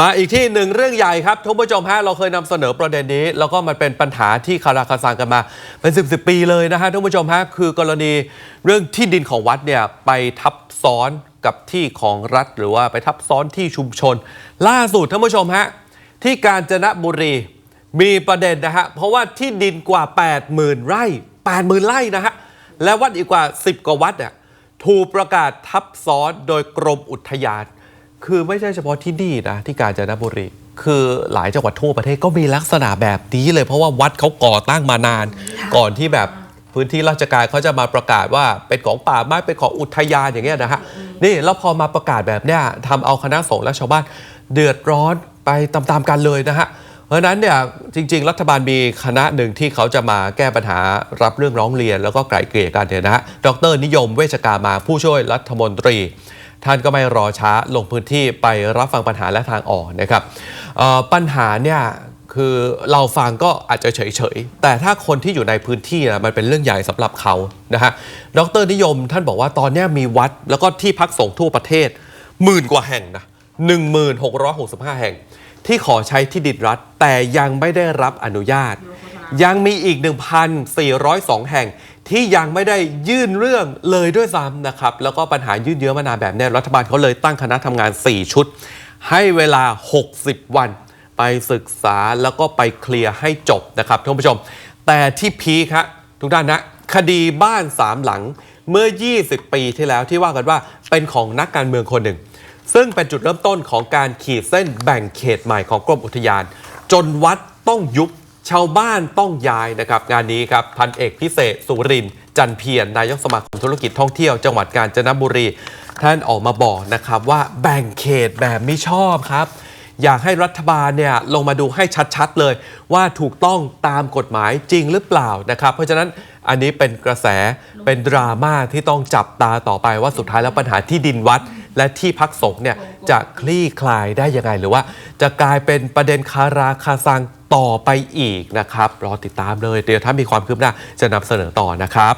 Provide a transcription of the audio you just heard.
มาอีกที่หนึ่งเรื่องใหญ่ครับทุกผู้ชมฮะเราเคยนำเสนอประเด็นนี้ แล้วก็มันเป็นปัญหาที่คาราคาซังกันมา เป็น10บสปีเลยนะฮะทุกผู้ชมฮะคือกรณีเรื่องที่ดินของวัดเนี่ยไปทับซ้อนกับที่ของรัฐ หรือว่าไปทับซ้อนที่ชุมชน ล่าสุดท่านผู้ชมฮะที่กาญจนบุรีมีประเด็นนะฮะเพราะว่าที่ดินกว่า 80,000 ไร่ 80,000 ไร่นะฮะและวัดอีกกว่า 10 กว่าวัดอะถูกประกาศทับซ้อนโดยกรมอุทยาน คือไม่ใช่เฉพาะที่นี่นะที่กาญจนบุรี คือหลายจังหวัดทั่วประเทศก็มีลักษณะแบบนี้เลยเพราะว่าวัดเขาก่อตั้งมานาน ก่อนที่แบบพื้นที่ราชการเขาจะมาประกาศว่าเป็นของป่าไม้เป็นของอุทยานอย่างเงี้ยนะฮะนี่แล้วพอมาประกาศแบบเนี้ยทำเอาคณะสงฆ์และชาวบ้านเดือดร้อนไปตามๆกันเลยนะฮะเพราะฉะนั้นเนี่ยจริง ๆ รัฐบาลมีคณะหนึ่งที่เขาจะมาแก้ปัญหารับเรื่องร้องเรียนแล้วก็ไกล่เกลี่ยกันเนี่ยนะฮะดรนิยมเวชกามาผู้ช่วยรัฐมนตรี ท่านก็ไม่รอช้าลงพื้นที่ไปรับฟังปัญหาและทางออกนะครับปัญหาเนี่ยคือเราฟังก็อาจจะเฉยๆ แต่ถ้าคนที่อยู่ในพื้นที่นะมันเป็นเรื่องใหญ่สำหรับเขานะฮะดรนิยมท่านบอกว่าตอนนี้มีวัดแล้วก็ที่พักสงฆ์ทั่วประเทศหมื่นกว่าแห่งนะ1665 แห่ง ที่ขอใช้ที่ดินรัฐ แต่ยังไม่ได้รับอนุญาต ยังมีอีก 1,402 แห่ง ที่ยังไม่ได้ยื่นเรื่องเลยด้วยซ้ำนะครับ แล้วก็ปัญหายืดเยื้อมานานแบบนี้รัฐบาลเขาเลยตั้งคณะทำงาน 4 ชุด ให้เวลา 60 วัน ไปศึกษาแล้วก็ไปเคลียร์ให้จบนะครับท่านผู้ชม แต่ที่พีคฮะทุกท่านนะ คดีบ้านสามหลังเมื่อ 20 ปีที่แล้วที่ว่ากันว่าเป็นของนักการเมืองคนหนึ่ง ซึ่งเป็นจุดเริ่มต้นของการขีดเส้นแบ่งเขตใหม่ของกรมอุทยาน จนวัดต้องยุบ ชาวบ้านต้องย้ายนะครับ งานนี้ครับพันเอกพิเศษสุรินจันเพียรนายกสมาคมธุรกิจท่องเที่ยว จังหวัดกาญจนบุรี ท่านออกมาบอกนะครับว่าแบ่งเขตแบบไม่ชอบครับอยากให้รัฐบาลเนี่ยลงมาดูให้ชัดๆ เลยว่าถูกต้องตามกฎหมายจริงหรือเปล่านะครับ เพราะฉะนั้นอันนี้เป็นกระแสเป็นดราม่าที่ต้องจับตาต่อไปว่าสุดท้ายแล้วปัญหาที่ดินวัด และที่พักสงฆ์เนี่ยจะคลี่คลายได้ยังไง หรือว่าจะกลายเป็นประเด็นคาราคาซัง ต่อไปอีกนะครับ รอติดตามเลย เดี๋ยวถ้ามีความคืบหน้าจะนำเสนอต่อนะครับ